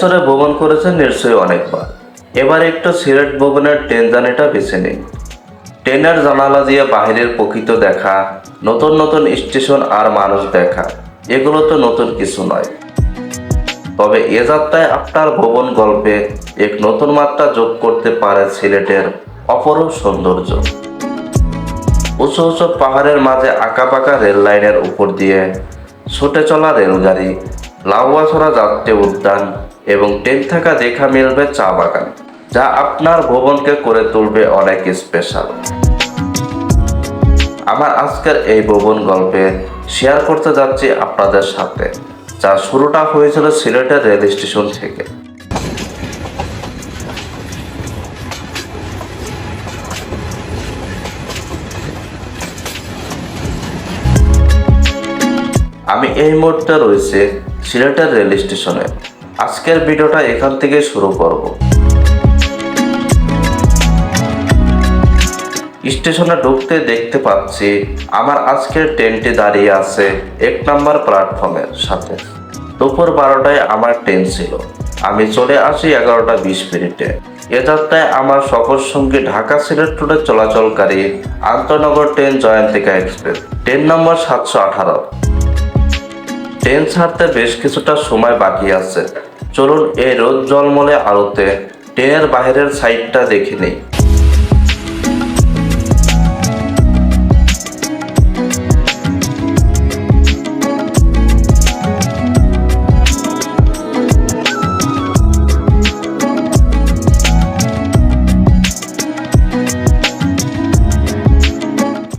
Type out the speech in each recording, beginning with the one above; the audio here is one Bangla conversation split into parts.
চড়ে ভ্রমণ করেছেন নিশ্চয়ই অনেকবার। এবার একটু সিলেট ভবনের ট্রেন জার্নিটা বেছে নিন। ট্রেনের জানালা দিয়ে বাহিরের প্রকৃত দেখা, নতুন নতুন স্টেশন আর মানুষ দেখা, এগুলো তো নতুন কিছু নয়। তবে এ যাত্রায় আপনার ভবন গল্পে এক নতুন মাত্রা যোগ করতে পারে সিলেটের অপরূপ সৌন্দর্য। উঁচু উঁচু পাহাড়ের মাঝে আঁকাপাকা রেল লাইনের উপর দিয়ে ছুটে চলা রেলগাড়ি, লাউয়াছড়া যাত্রী উদ্যান এবং ট্রেন থাকা দেখা মিলবে চা বাগান, যা আপনার ভবনকে করে তুলবে অনেক স্পেশাল আমার আজকের এই ভবন গল্পে শেয়ার করতে যাচ্ছি আপনাদের সাথে, যা শুরুটা হয়েছিল সিলেটের রেল স্টেশন থেকে। আমি এই মুহূর্তে রয়েছে সিলেটের রেল স্টেশনে। আজকের ভিডিওটা এখান থেকে শুরু করব। স্টেশনে ঢুকতে দেখতে পাচ্ছি আমার আজকের ট্রেনটি দাঁড়িয়ে আছে এক নম্বর প্ল্যাটফর্মের সাথে। দুপুর বারোটায় আমার ট্রেন ছিল। আমি চলে আসি এগারোটা বিশ মিনিটে। এ যাত্রায় আমার সকল সঙ্গে ঢাকা সিলেট রুটে চলাচলকারী আন্তনগর train Jayantika express, train number সাতশো আঠারো। ট্রেন ছাড়তে বেশ কিছুটা সময় বাকি আছে। চলুন এই রোদ জলমলে আলোতে ট্রেনের বাইরের সাইডটা দেখে নেই।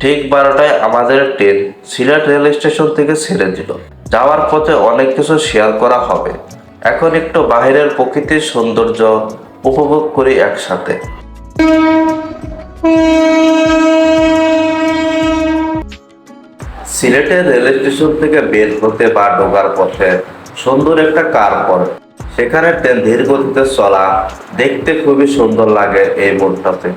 ঠিক বারোটায় আমাদের ট্রেন সিলেট রেল স্টেশন থেকে ছেড়ে দিল। যাওয়ার পথে অনেক কিছু শেয়ার করা হবে। এখন একটু বাইরের প্রকৃতির সৌন্দর্য উপভোগ করি একসাথে। সিলেটের রেল স্টেশন থেকে বের হতে বা ঢোকার পথে সুন্দর একটা কার পড়ে। সেখানে ট্রেন ধীর গতিতে চলা, দেখতে খুবই সুন্দর লাগে এই মোড়টাতে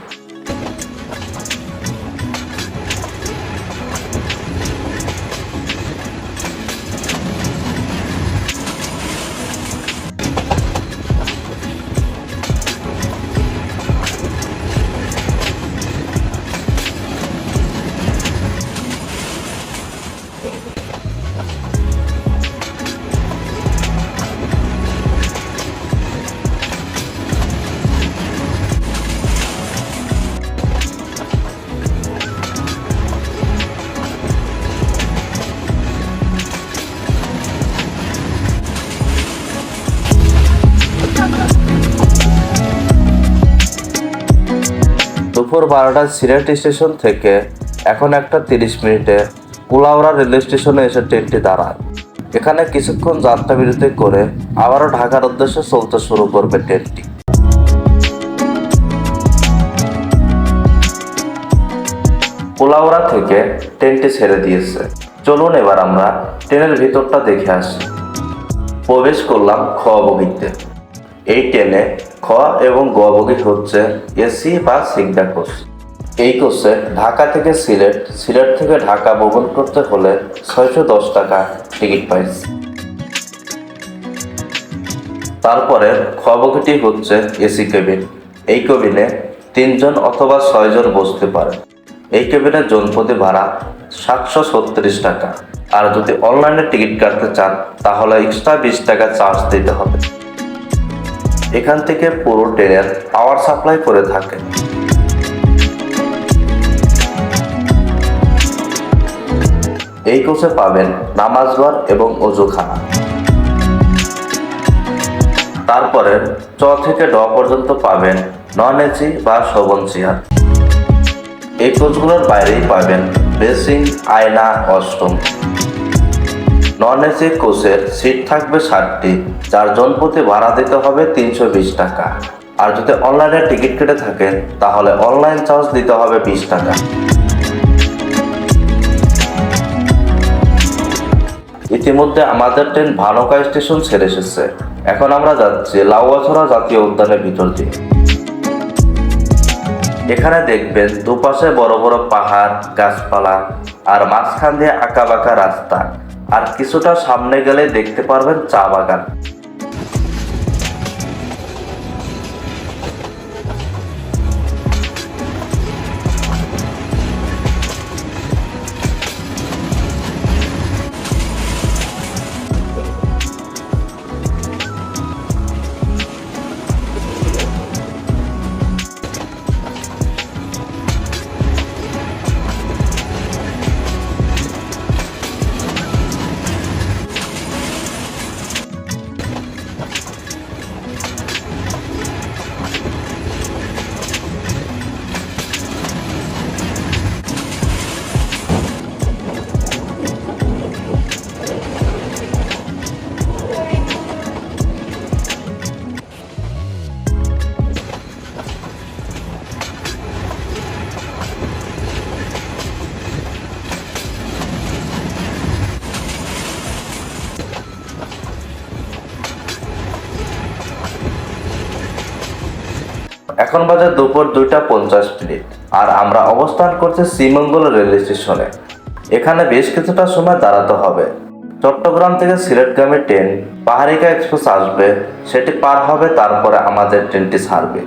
দুপুর বারোটায় সিলেট স্টেশন থেকে এখন একটা তিরিশ মিনিটে কুলাউড়া রেল স্টেশনে এসে ট্রেনটি দাঁড়ায়। এখানে কিছুক্ষণ যাত্রা বিরতি করে আবারও ঢাকার উদ্দেশ্যে চলতে শুরু করবে ট্রেনটি। কুলাউড়া থেকে ট্রেনটি ছেড়ে দিয়েছে। চলুন এবার আমরা ট্রেনের ভিতরটা দেখে আসি। প্রবেশ করলাম খ বগিতে। এই ট্রেনে খ এবং গ বগি হচ্ছে এসি বা সিগদা কোচ। এই কোচে ঢাকা থেকে সিলেট সিলেট থেকে ঢাকা ভ্রমণ করতে হলে ছয়শো দশ টাকা টিকিট পাইছি তারপরে খ বগিটি হচ্ছে এসি কেবিন। এই কেবিনে তিনজন অথবা ছয়জন বসতে পারে। এই কেবিনের জনপ্রতি ভাড়া সাতশো ছত্রিশ টাকা। আর যদি অনলাইনে টিকিট কাটতে চান, তাহলে এক্সট্রা বিশ টাকা চার্জ দিতে হবে। এখান থেকে পুরো ট্রেনের পাওয়ার সাপ্লাই করে থাকে এই কোচে পাবেন নামাজ ঘর এবং অজুখানা। তারপরে চ থেকে ড পর্যন্ত পাবেন নন এসি বা শোভন চেয়ার। এই কোচগুলোর বাইরেই পাবেন বেসিং আয়না, অষ্টম। নন এসি কোচের সিট থাকবে ষাটটি। যার জনপ্রতি ভাড়া দিতে হবে তিনশো বিশ টাকা। আর যদি অনলাইনে টিকিট কেটে থাকেন, তাহলে অনলাইন চার্জ দিতে হবে বিশ টাকা। ইতিমধ্যে আমাদের ট্রেন ভানুকা স্টেশন ছেড়ে এসেছে। এখন আমরা যাচ্ছি লাউয়াছড়া জাতীয় উদ্যানের ভিতর দিয়ে। এখানে দেখবেন দুপাশে বড় বড় পাহাড়, গাছপালা, আর মাঝখান দিয়ে আঁকা বাঁকা রাস্তা। আর কিছুটা সামনে গেলে দেখতে পারবেন চা বাগান। এখন বাজে দুপুর দুইটা পঞ্চাশ মিনিট, আর আমরা অবস্থান করছি শ্রীমঙ্গল রেল স্টেশনে। এখানে বেশ কিছুটা সময় দাঁড়াতে হবে। চট্টগ্রাম থেকে সিলেটগামী ট্রেন পাহাড়িকা এক্সপ্রেস আসবে, সেটি পার হবে, তারপরে আমাদের ট্রেনটি ছাড়বে।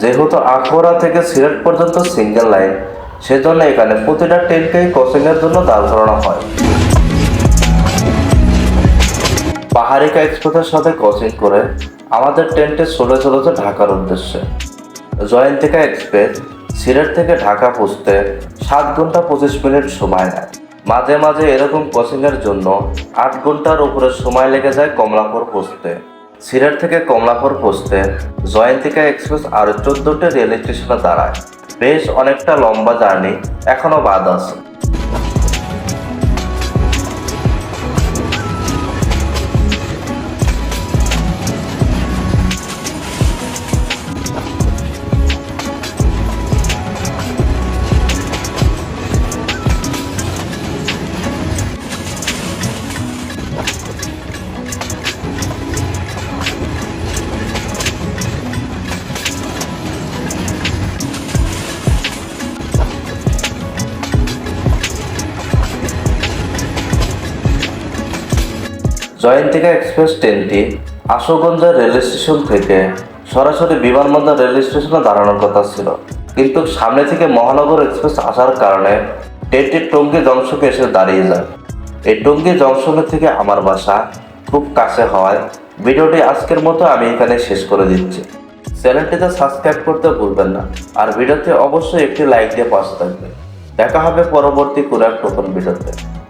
যেহেতু আখোরা থেকে সিলেট পর্যন্ত সিঙ্গেল লাইন, সেজন্য এখানে প্রতিটা ট্রেনকেই ক্রসিংয়ের জন্য দাঁড় করানো হয়। পাহাড়িকা এক্সপ্রেসের সাথে ক্রসিং করে আমাদের ট্রেনটি চলে চলেছে ঢাকার উদ্দেশ্যে। জয়ন্তিকা এক্সপ্রেস সিলেট থেকে ঢাকা পৌঁছতে সাত ঘণ্টা পঁচিশ মিনিট সময় নেয়। মাঝে মাঝে এরকম ক্রসিংয়ের জন্য আট ঘণ্টার উপরে সময় লেগে যায় কমলাপুর পৌঁছতে। সিলেট থেকে কমলাপুর পৌঁছতে জয়ন্তিকা এক্সপ্রেস আরও চোদ্দটি রেল স্টেশনে দাঁড়ায়। বেশ অনেকটা লম্বা জার্নি এখনও বাদ আছে। জয়ন্তিকা এক্সপ্রেস ট্রেনটি আশুগঞ্জ রেল স্টেশন থেকে সরাসরি বিমানবন্দর রেল স্টেশনে দাঁড়ানোর কথা ছিল। কিন্তু সামনে থেকে মহানগর এক্সপ্রেস আসার কারণে ট্রেনটি টঙ্গী জংশনে এসে দাঁড়িয়ে যায়। এই টঙ্গী জংশনে থেকে আমার বাসা খুব কাছে হওয়ায় ভিডিওটি আজকের মতো আমি এখানে শেষ করে দিচ্ছি। চ্যানেলটিতে সাবস্ক্রাইব করতে ভুলবেন না। আর ভিডিওতে অবশ্যই একটি লাইক দিয়ে পাশে থাকবেন। দেখা হবে পরবর্তী কোনো এক নতুন ভিডিওতে।